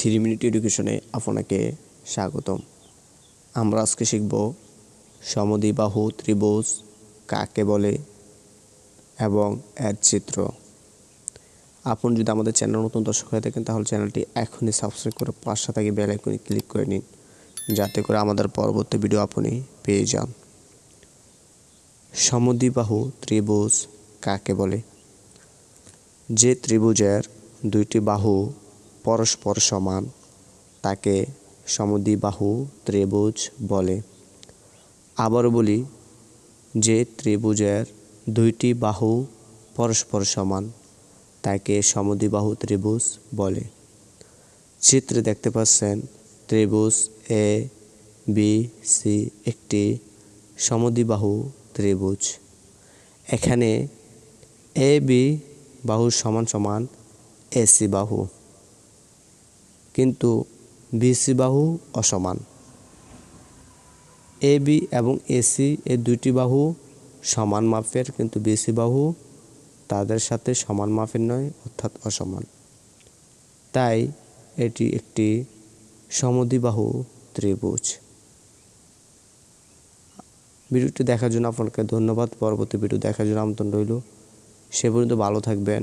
Three minute এডুকেশনে আপনাকে স্বাগতম। আমরা আজকে শিখব সমদ্বিবাহু ত্রিভুজ কাকে বলে এবং এর চিত্র। আপনি যদি আমাদের চ্যানেল নতুন দর্শক হয়ে থাকেন, তাহলে চ্যানেলটি এখনই সাবস্ক্রাইব করে পাশে থাকি বেল আইকনে ক্লিক করে নিন, যাতে করে আমাদের পরবর্তী ভিডিও আপনি পেয়ে যান। সমদ্বিবাহু ত্রিভুজ কাকে বলে? যে ত্রিভুজের দুইটি বাহু পরস্পর সমান, তাকে সমদ্বিবাহু ত্রিভুজ বলে। আবারও বলি যে ত্রিভুজের দুইটি বাহু পরস্পর সমান, তাকে সমদ্বিবাহু ত্রিভুজ বলে। চিত্রে দেখতে পাচ্ছেন ত্রিভুজ এ বি সি একটি সমদ্বিবাহু ত্রিভুজ। এখানে এ বি বাহু সমান সমান এসি বাহু। কিন্তু বিসি বাহু অসমান। এ, বি এবং এসি এই দুইটি বাহু সমান মাপের, কিন্তু বিসি বাহু তাদের সাথে সমান মাপের নয়, অর্থাৎ অসমান। তাই এটি একটি সমদ্বিবাহু ত্রিভুজ। ভিডিওটি দেখার জন্য আপনাকে ধন্যবাদ। পরবর্তী ভিডিও দেখার জন্য আমন্ত্রণ রইল। সে পর্যন্ত ভালো থাকবেন।